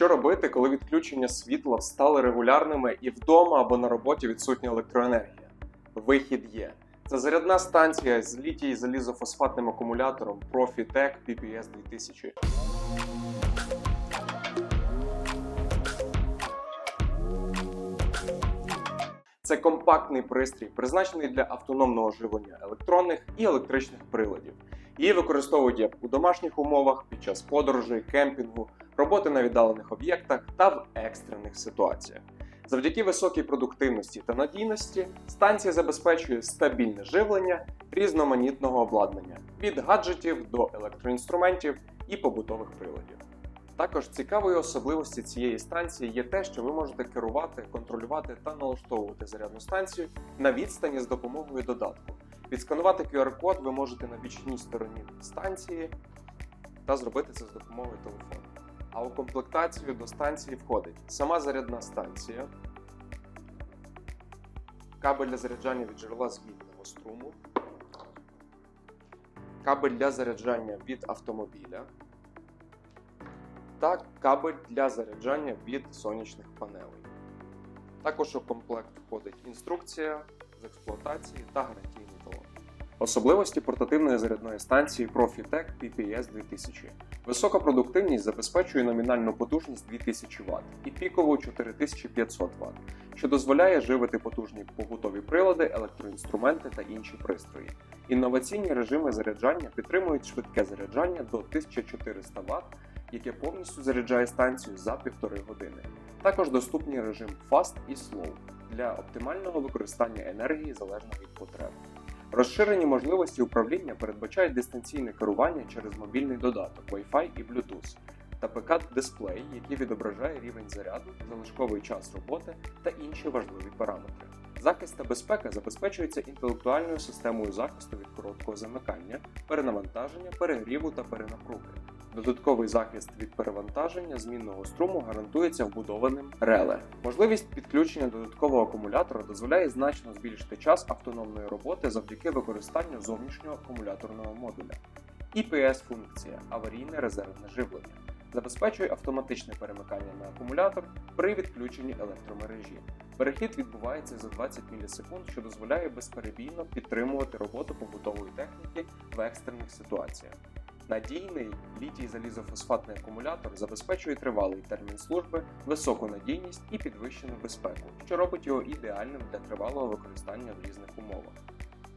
Що робити, коли відключення світла стали регулярними і вдома або на роботі відсутня електроенергія? Вихід є. Це зарядна станція з літій залізофосфатним акумулятором Profitec PPS 2000. Це компактний пристрій, призначений для автономного живлення електронних і електричних приладів. Її використовують як у домашніх умовах під час подорожей, кемпінгу, роботи на віддалених об'єктах та в екстрених ситуаціях. Завдяки високій продуктивності та надійності станція забезпечує стабільне живлення різноманітного обладнання від гаджетів до електроінструментів і побутових приладів. Також цікавою особливості цієї станції є те, що ви можете керувати, контролювати та налаштовувати зарядну станцію на відстані з допомогою додатку. Відсканувати QR-код ви можете на бічній стороні станції та зробити це з допомогою телефону. А у комплектацію до станції входить сама зарядна станція, кабель для заряджання від джерела змінного струму, кабель для заряджання від автомобіля та кабель для заряджання від сонячних панелей. Також у комплект входить інструкція з експлуатації та гарантійний. Особливості портативної зарядної станції Profitec PPS 2000. Висока продуктивність забезпечує номінальну потужність 2000 Вт і пікову 4500 Вт, що дозволяє живити потужні побутові прилади, електроінструменти та інші пристрої. Інноваційні режими заряджання підтримують швидке заряджання до 1400 Вт, яке повністю заряджає станцію за півтори години. Також доступні режим Fast і Slow для оптимального використання енергії залежно від потреб. Розширені можливості управління передбачають дистанційне керування через мобільний додаток Wi-Fi і Bluetooth та ПК-дисплей, який відображає рівень заряду, залишковий час роботи та інші важливі параметри. Захист та безпека забезпечується інтелектуальною системою захисту від короткого замикання, перенавантаження, перегріву та перенапруги. Додатковий захист від перевантаження змінного струму гарантується вбудованим реле. Можливість підключення додаткового акумулятора дозволяє значно збільшити час автономної роботи завдяки використанню зовнішнього акумуляторного модуля. ІПС функція аварійне резервне живлення забезпечує автоматичне перемикання на акумулятор при відключенні електромережі. Перехід відбувається за 20 мілісекунд, що дозволяє безперебійно підтримувати роботу побутової техніки в екстрених ситуаціях. Надійний літій залізофосфатний акумулятор забезпечує тривалий термін служби, високу надійність і підвищену безпеку, що робить його ідеальним для тривалого використання в різних умовах.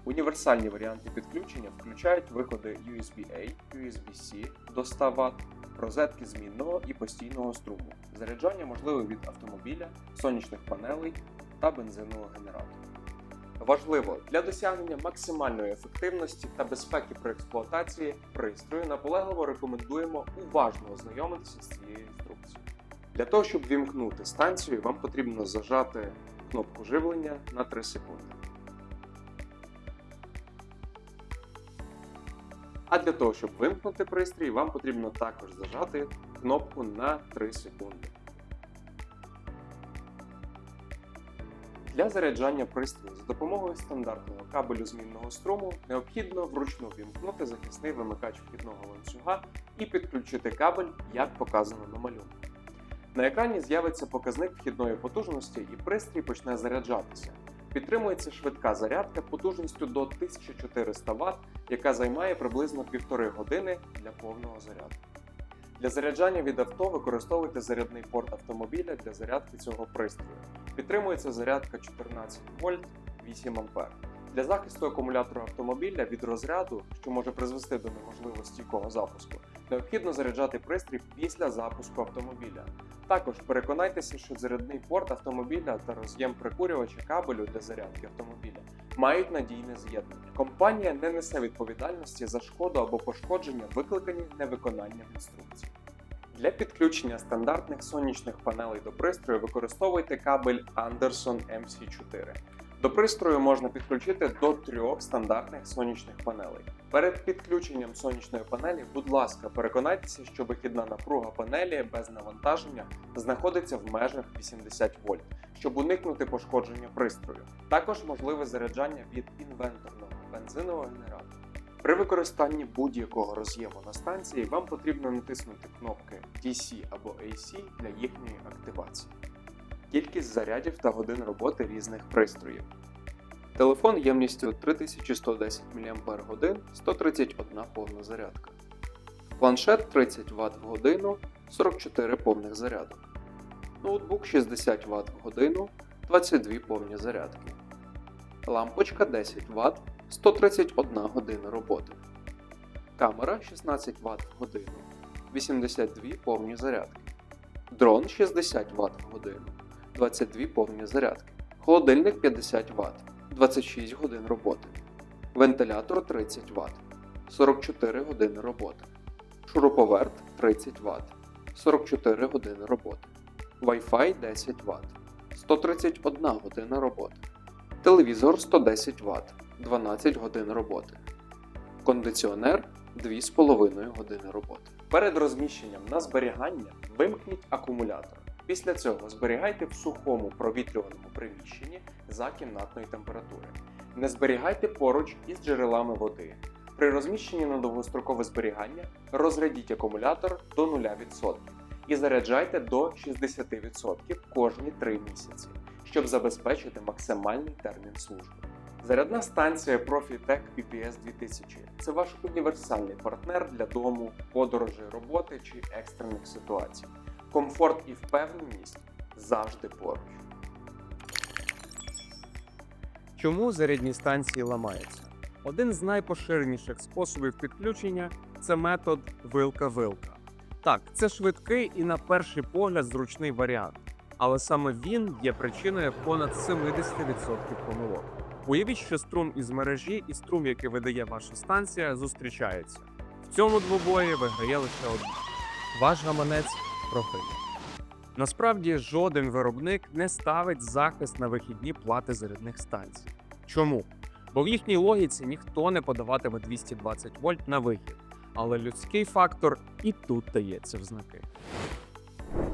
Універсальні варіанти підключення включають виходи USB-A, USB-C до 100 Вт, розетки змінного і постійного струму. Заряджання можливе від автомобіля, сонячних панелей та бензинового генератора. Важливо для досягнення максимальної ефективності та безпеки при експлуатації пристрою наполегливо рекомендуємо уважно ознайомитися з цією інструкцією. Для того, щоб вімкнути станцію, вам потрібно зажати кнопку живлення на 3 секунди. А для того, щоб вимкнути пристрій, вам потрібно також зажати кнопку на 3 секунди. Для заряджання пристрою за допомогою стандартного кабелю змінного струму необхідно вручну вімкнути захисний вимикач вхідного ланцюга і підключити кабель, як показано на малюнку. На екрані з'явиться показник вхідної потужності і пристрій почне заряджатися. Підтримується швидка зарядка потужністю до 1400 Вт, яка займає приблизно півтори години для повного заряду. Для заряджання від авто використовуйте зарядний порт автомобіля для зарядки цього пристрою. Підтримується зарядка 14 вольт 8 А. Для захисту акумулятора автомобіля від розряду, що може призвести до неможливості стійкого запуску, необхідно заряджати пристрій після запуску автомобіля. Також переконайтеся, що зарядний порт автомобіля та роз'єм прикурювача кабелю для зарядки автомобіля мають надійне з'єднання. Компанія не несе відповідальності за шкоду або пошкодження, викликані невиконанням інструкцій. Для підключення стандартних сонячних панелей до пристрою використовуйте кабель Anderson MC4. До пристрою можна підключити до трьох стандартних сонячних панелей. Перед підключенням сонячної панелі, будь ласка, переконайтеся, що вихідна напруга панелі без навантаження знаходиться в межах 80 вольт, щоб уникнути пошкодження пристрою. Також можливе заряджання від інвенторного бензинового генератора. При використанні будь-якого роз'єму на станції вам потрібно натиснути кнопки DC або AC для їхньої активації. Кількість зарядів та годин роботи різних пристроїв. Телефон ємністю 3110 мАч 131 повна зарядка. Планшет 30 Вт в годину 44 повних зарядок. Ноутбук 60 Вт в годину 22 повні зарядки. Лампочка 10 Вт 131 година роботи. Камера 16 Вт в годину 82 повні зарядки. Дрон 60 Вт в годину 22 повні зарядки. Холодильник 50 Вт 26 годин роботи. Вентилятор 30 Вт 44 години роботи. Шуруповерт 30 Вт 44 години роботи. Wi-Fi 10 Вт 131 година роботи. Телевізор 110 Вт 12 годин роботи. Кондиціонер 2,5 години роботи. Перед розміщенням на зберігання вимкніть акумулятор. Після цього зберігайте в сухому провітрюваному приміщенні за кімнатної температури. Не зберігайте поруч із джерелами води. При розміщенні на довгострокове зберігання розрядіть акумулятор до 0% і заряджайте до 60% кожні 3 місяці, щоб забезпечити максимальний термін служби. Зарядна станція Profitec PPS 2000 це ваш універсальний партнер для дому, подорожей, роботи чи екстрених ситуацій. Комфорт і впевненість завжди поруч. Чому зарядні станції ламаються? Один з найпоширеніших способів підключення це метод вилка-вилка. Так, це швидкий і на перший погляд зручний варіант, але саме він є причиною понад 70% помилок. Уявіть, що струм із мережі і струм, який видає ваша станція, зустрічаються. В цьому двобої виграє лише один. Ваш гаманець програє. Насправді жоден виробник не ставить захист на вихідні плати зарядних станцій. Чому? Бо в їхній логіці ніхто не подаватиме 220 вольт на вихід, але людський фактор і тут дається в знаки.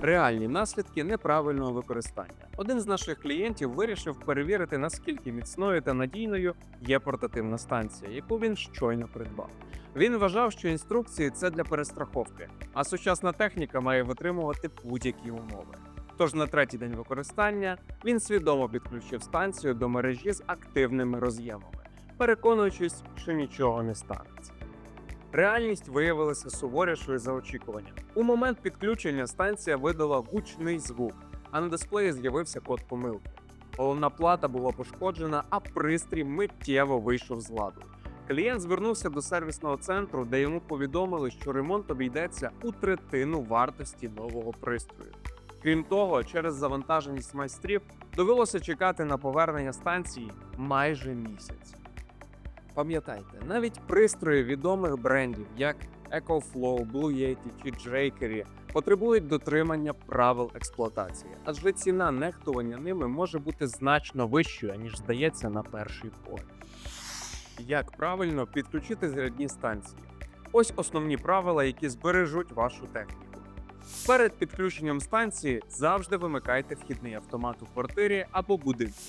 Реальні наслідки неправильного використання. Один з наших клієнтів вирішив перевірити, наскільки міцною та надійною є портативна станція, яку він щойно придбав. Він вважав, що інструкції це для перестраховки, а сучасна техніка має витримувати будь-які умови. Тож на третій день використання він свідомо підключив станцію до мережі з активними роз'ємами, переконуючись, що нічого не станеться. Реальність виявилася суворішою за очікування. У момент підключення станція видала гучний звук, а на дисплеї з'явився код помилки. Головна плата була пошкоджена, а пристрій миттєво вийшов з ладу. Клієнт звернувся до сервісного центру, де йому повідомили, що ремонт обійдеться у третину вартості нового пристрою. Крім того, через завантаженість майстрів довелося чекати на повернення станції майже місяць. Пам'ятайте, навіть пристрої відомих брендів, як EcoFlow, Blue Yeti чи Drakery, потребують дотримання правил експлуатації, адже ціна нехтування ними може бути значно вищою, ніж здається на перший погляд. Як правильно підключити зарядні станції? Ось основні правила, які збережуть вашу техніку. Перед підключенням станції завжди вимикайте вхідний автомат у квартирі або будинку.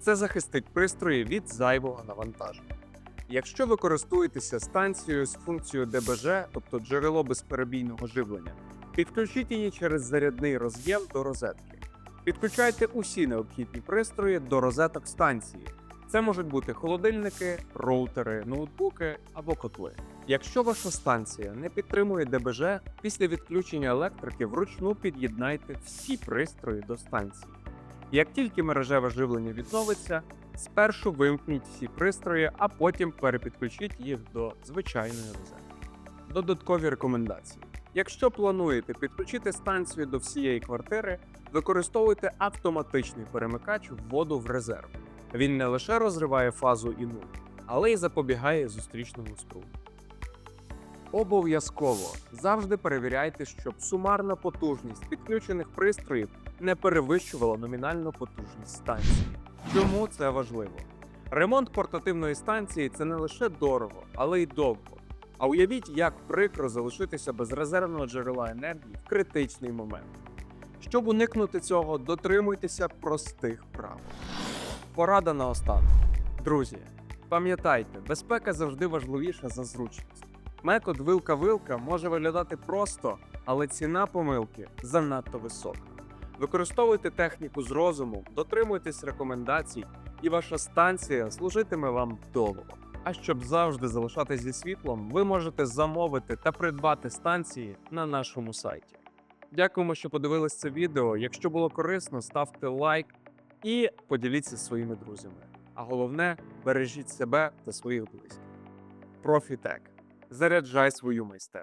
Це захистить пристрої від зайвого навантаження. Якщо ви користуєтеся станцією з функцією ДБЖ, тобто джерело безперебійного живлення, підключіть її через зарядний роз'єм до розетки. Підключайте усі необхідні пристрої до розеток станції. Це можуть бути холодильники, роутери, ноутбуки або котли. Якщо ваша станція не підтримує ДБЖ, після відключення електрики вручну під'єднайте всі пристрої до станції. Як тільки мережеве живлення відновиться, спершу вимкніть всі пристрої, а потім перепідключіть їх до звичайної розетки. Додаткові рекомендації: якщо плануєте підключити станцію до всієї квартири, використовуйте автоматичний перемикач вводу в резерв. Він не лише розриває фазу і нуль, але й запобігає зустрічному струму. Обов'язково завжди перевіряйте, щоб сумарна потужність підключених пристроїв не перевищувала номінальну потужність станції. Чому це важливо? Ремонт портативної станції це не лише дорого, але й довго. А уявіть, як прикро залишитися без резервного джерела енергії в критичний момент. Щоб уникнути цього, дотримуйтеся простих правил. Порада наостанок. Друзі, Пам'ятайте, безпека завжди важливіша за зручність. Метод вилка-вилка може виглядати просто, але ціна помилки занадто висока. Використовуйте техніку з розумом, дотримуйтесь рекомендацій, і ваша станція служитиме вам довго. А щоб завжди залишатись зі світлом, ви можете замовити та придбати станції на нашому сайті. Дякуємо, що подивились це відео. Якщо було корисно, ставте лайк і поділіться своїми друзями. А головне, бережіть себе та своїх близьких. Профітек. Заряджай свою майстерність.